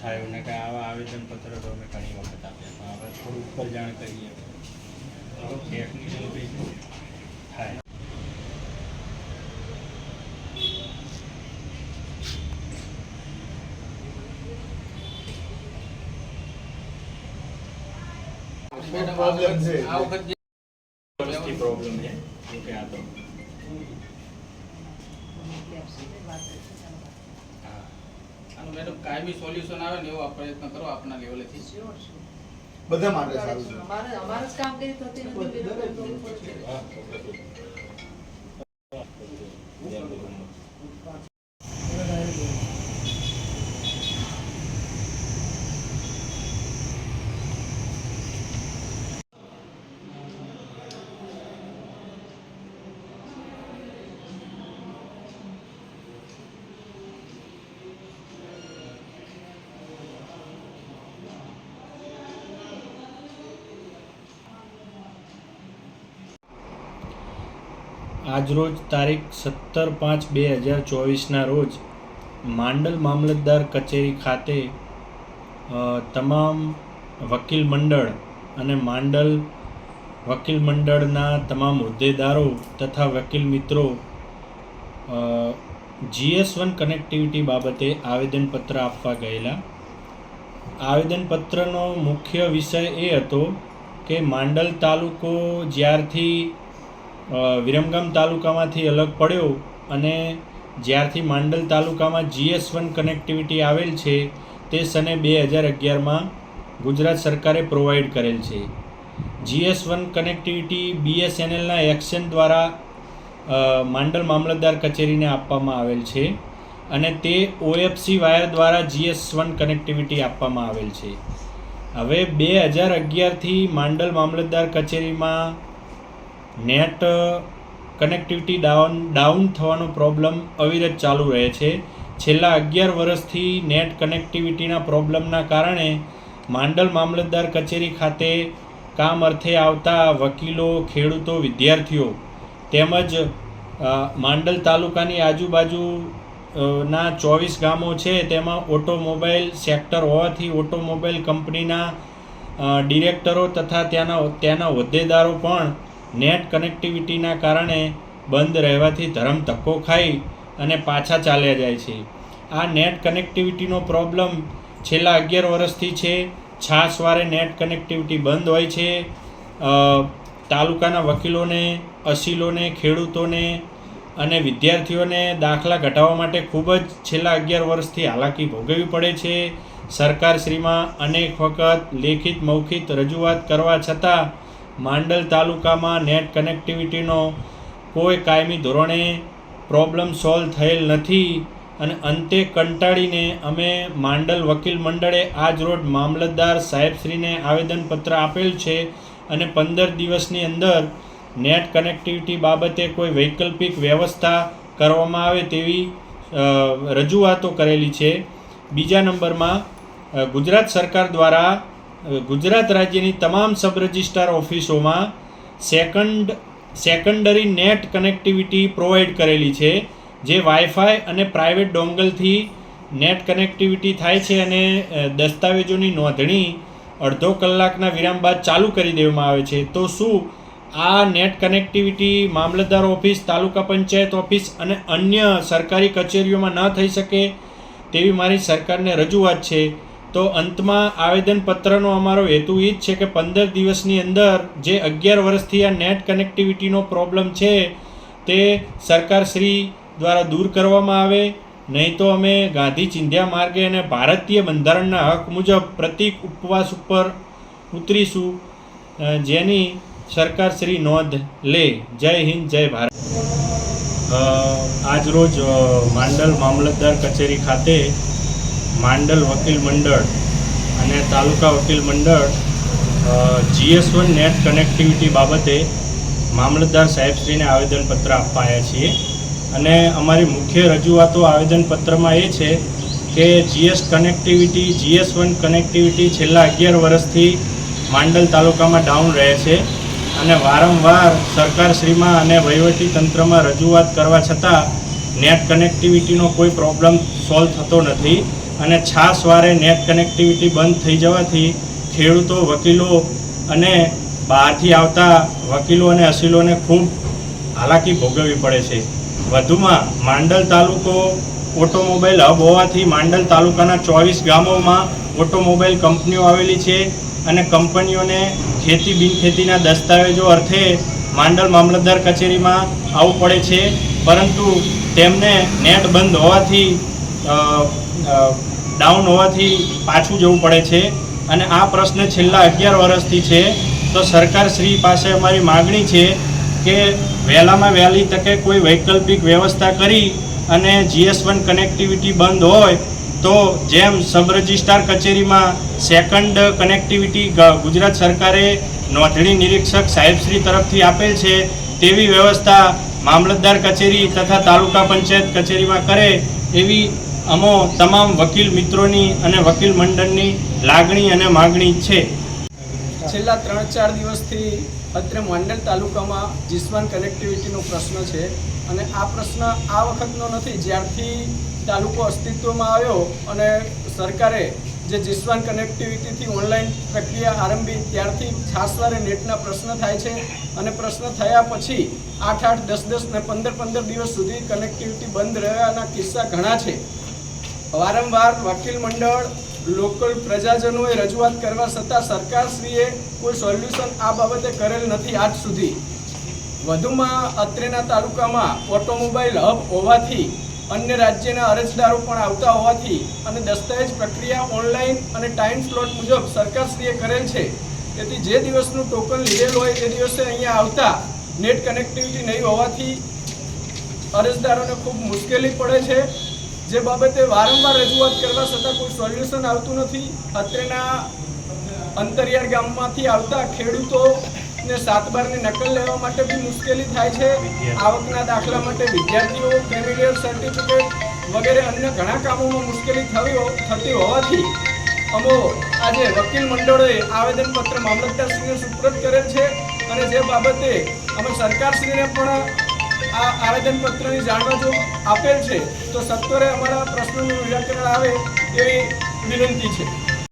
થાય ને કે આવા આવેદનપત્ર તો અમે ઘણી વખત આપ્યા હવે થોડું ઉપર જાણ કરીએ. ટેકનિકલ થાય પ્રોબ્લેમ છે? આ વખત પ્રોબ્લેમ છે. કે આ તો. મેડમ કાયમી સોલ્યુશન આવે ને એવો પ્રયત્ન કરો આપના લેવલેથી બધા માટે સારું છે. અમારે અમારે જ કામ કરી તો તે નથી આજરોજ તારીખ સત્તર પાંચ બે હજાર ચોવીસના રોજ માંડલ મામલતદાર કચેરી ખાતે તમામ વકીલ મંડળ અને માંડલ વકીલ મંડળના તમામ હોદ્દેદારો તથા વકીલ મિત્રો જીએસ વન કનેક્ટિવિટી બાબતે આવેદનપત્ર આપવા ગયેલા. આવેદનપત્રનો મુખ્ય વિષય એ હતો કે માંડલ તાલુકો જ્યારથી વિરમગામ તાલુકામાંથી અલગ પડ્યો અને જ્યારથી માંડલ તાલુકામાં જીએસ વન કનેક્ટિવિટી આવેલ છે, તે સને બે હજાર અગિયારમાં ગુજરાત સરકારે પ્રોવાઈડ કરેલ છે. જીએસ વન કનેક્ટિવિટી બીએસએનએલના એક્શન દ્વારા માંડલ મામલતદાર કચેરીને આપવામાં આવેલ છે અને તે ઓએફસી વાયર દ્વારા જીએસ વન કનેક્ટિવિટી આપવામાં આવેલ છે. હવે બે હજાર અગિયારથી માંડલ મામલતદાર કચેરીમાં નેટ કનેક્ટિવિટી ડાઉન ડાઉન થવાનો પ્રોબ્લેમ અવિરત ચાલુ રહે છે. છેલ્લા અગિયાર વર્ષથી નેટ કનેક્ટિવિટીના પ્રોબ્લેમના કારણે માંડલ મામલતદાર કચેરી ખાતે કામ અર્થે આવતા વકીલો, ખેડૂતો, વિદ્યાર્થીઓ તેમજ માંડલ તાલુકાની આજુબાજુ ના ચોવીસ ગામો છે તેમાં ઓટોમોબાઈલ સેક્ટર હોવાથી ઓટોમોબાઈલ કંપનીના ડિરેક્ટરો તથા ત્યાંના ત્યાંના હોદ્દેદારો પણ નેટ કનેક્ટિવિટીના કારણે બંધ રહેવાથી ધરમ ધક્કો ખાઈ અને પાછા ચાલ્યા જાય છે. આ નેટ કનેક્ટિવિટીનો પ્રોબ્લેમ છેલ્લા અગિયાર વર્ષથી છે. છાસવારે નેટ કનેક્ટિવિટી બંધ હોય છે. તાલુકાના વકીલોને, અસીલોને, ખેડૂતોને અને વિદ્યાર્થીઓને દાખલા ઘટાડવા માટે ખૂબ જ છેલ્લા અગિયાર વર્ષથી હાલાકી ભોગવવી પડે છે. સરકારશ્રીમાં અનેક વખત લેખિત, મૌખિત રજૂઆત કરવા છતાં માંડલ તાલુકામાં નેટ કનેક્ટિવિટીનો કોઈ કાયમી ધોરણે પ્રોબ્લેમ સોલ્વ થયેલ નથી અને અંતે કંટાળીને અમે માંડલ વકીલ મંડળે આજ રોજ મામલતદાર સાહેબશ્રીને આવેદનપત્ર આપેલ છે અને પંદર દિવસની અંદર નેટ કનેક્ટિવિટી બાબતે કોઈ વૈકલ્પિક વ્યવસ્થા કરવામાં આવે તેવી રજૂઆતો કરેલી છે. બીજા નંબરમાં ગુજરાત સરકાર દ્વારા ગુજરાત રાજ્યની તમામ sub registrar ઓફિસોમાં second, secondary net connectivity provide કરેલી છે, જે વાઈફાઈ અને પ્રાઇવેટ ડોંગલથી નેટ કનેક્ટિવિટી થાય છે અને દસ્તાવેજોની નોંધણી અડધો કલાકના વિરામ બાદ ચાલુ કરી દેવામાં આવે છે. તો શું આ નેટ કનેક્ટિવિટી મામલતદાર ઓફિસ, તાલુકા પંચાયત ઓફિસ અને અન્ય સરકારી કચેરીઓમાં ન થઈ શકે તેવી મારી સરકારને રજૂઆત છે? તો અંતમાં આવેદનપત્રનો અમારો હેતુ એ જ છે કે પંદર દિવસની અંદર જે અગિયાર વર્ષથી આ નેટ કનેક્ટિવિટીનો પ્રોબ્લેમ છે, તે સરકારશ્રી દ્વારા દૂર કરવામાં આવે. નહીં તો અમે ગાંધી ચિંધ્યા માર્ગે અને ભારતીય બંધારણના હક મુજબ પ્રતિક ઉપવાસ ઉપર ઉતરીશું. જેની જેની સરકારશ્રી નોંધ લે. જય હિન્દ, જય ભારત. આજરોજ માંડલ મામલતદાર કચેરી ખાતે માંડલ વકીલ મંડળ અને તાલુકા વકીલ મંડળ જીએસ વન નેટ કનેક્ટિવિટી બાબતે મામલતદાર સાહેબશ્રીને આવેદનપત્ર આપવાયા છીએ. અને અમારી મુખ્ય રજૂઆતો આવેદનપત્રમાં એ છે કે GS connectivity, GS one connectivity છેલ્લા અગિયાર વર્ષથી માંડલ તાલુકામાં ડાઉન રહે છે અને વારંવાર સરકારશ્રીમાં અને વહીવટી તંત્રમાં રજૂઆત કરવા છતાં નેટ કનેક્ટિવિટીનો કોઈ પ્રોબ્લેમ સોલ્વ થતો નથી. અને છાસવારે નેટ કનેક્ટિવિટી બંધ થઈ જવાથી ખેડૂતો, વકીલો અને બહારથી આવતા વકીલો અને અસીલોને ખૂબ હાલાકી ભોગવવી પડે છે. વધુમાં, માંડલ તાલુકો ઓટોમોબાઈલ હબ હોવાથી માંડલ તાલુકાના ચોવીસ ગામોમાં ઓટોમોબાઈલ કંપનીઓ આવેલી છે અને કંપનીઓને ખેતી બિનખેતીના દસ્તાવેજો અર્થે માંડલ મામલતદાર કચેરીમાં આવવું પડે છે. પરંતુ તેમને નેટ બંધ હોવાથી ડાઉન હોવાથી પાછું જવું પડે છે. અને આ પ્રશ્ન છેલ્લા અગિયાર વર્ષથી છે. તો સરકાર શ્રી પાસે અમારી માગણી છે કે વહેલામાં વહેલી તકે કોઈ વૈકલ્પિક વ્યવસ્થા કરી અને જીએસ વન કનેક્ટિવિટી બંધ હોય તો જેમ સબ રજિસ્ટ્રાર કચેરીમાં સેકન્ડ કનેક્ટિવિટી ગુજરાત સરકારે નોંધણી નિરીક્ષક સાહેબશ્રી તરફથી આપેલ છે, તેવી વ્યવસ્થા મામલતદાર કચેરી તથા તાલુકા પંચાયત કચેરીમાં કરે એવી અમો તમામ વકીલ મિત્રોની અને વકીલ મંડળની લાગણી અને માગણી છે. છેલ્લા ત્રણ ચાર દિવસથી અત્રે માંડલ તાલુકામાં જીસવાન કનેક્ટિવિટીનો પ્રશ્ન છે અને આ પ્રશ્ન આ વખતનો નથી, જ્યારથી તાલુકો અસ્તિત્વમાં આવ્યો અને સરકારે જે જીસવાન કનેક્ટિવિટીથી ઓનલાઈન પ્રક્રિયા આરંભી ત્યારથી છાસવારે નેટના પ્રશ્ન થાય છે અને પ્રશ્ન થયા પછી આઠ આઠ દસ દસ ને પંદર પંદર દિવસ સુધી કનેક્ટિવિટી બંધ રહ્યાના કિસ્સા ઘણા છે. વારંવાર વકીલ મંડળ, લોકલ પ્રજાજનોએ રજૂઆત કરવા છતાં સરકારશ્રીએ કોઈ સોલ્યુશન આ બાબતે કરેલ નથી આજ સુધી. વધુમાં અત્રેના તાલુકામાં ઓટોમોબાઈલ હબ હોવાથી અન્ય રાજ્યના અરજદારો પણ આવતા હોવાથી અને દસ્તાવેજ પ્રક્રિયા ઓનલાઈન અને ટાઈમ સ્લોટ મુજબ સરકારશ્રીએ કરેલ છે. તેથી જે દિવસનું ટોકન લીધેલ હોય તે દિવસે અહીંયા આવતા નેટ કનેક્ટિવિટી નહીં હોવાથી અરજદારોને ખૂબ મુશ્કેલી પડે છે. જે બાબતે વારંવાર રજૂઆત કરવા છતાં કોઈ સોલ્યુશન આવતું નથી. અત્રેના અંતરિયાળ ગામમાંથી આવતા ખેડૂતોને સાત બારની નકલ લેવા માટે બી મુશ્કેલી થાય છે. આવકના દાખલા માટે વિદ્યાર્થીઓ ક્રિમિનલ સર્ટિફિકેટ વગેરે અન્ય ઘણા કામોમાં મુશ્કેલી થવી થતી હોવાથી અમો આજે વકીલ મંડળોએ આવેદનપત્ર મામલતદારશ્રીને સુપ્રત કરેલ છે અને જે બાબતે અમે સરકારશ્રીને પણ આ આવેદનપત્રની જાણવા જો આપેલ છે, તો સત્વરે અમારા પ્રશ્નોનું નિરાકરણ આવે એવી વિનંતી છે.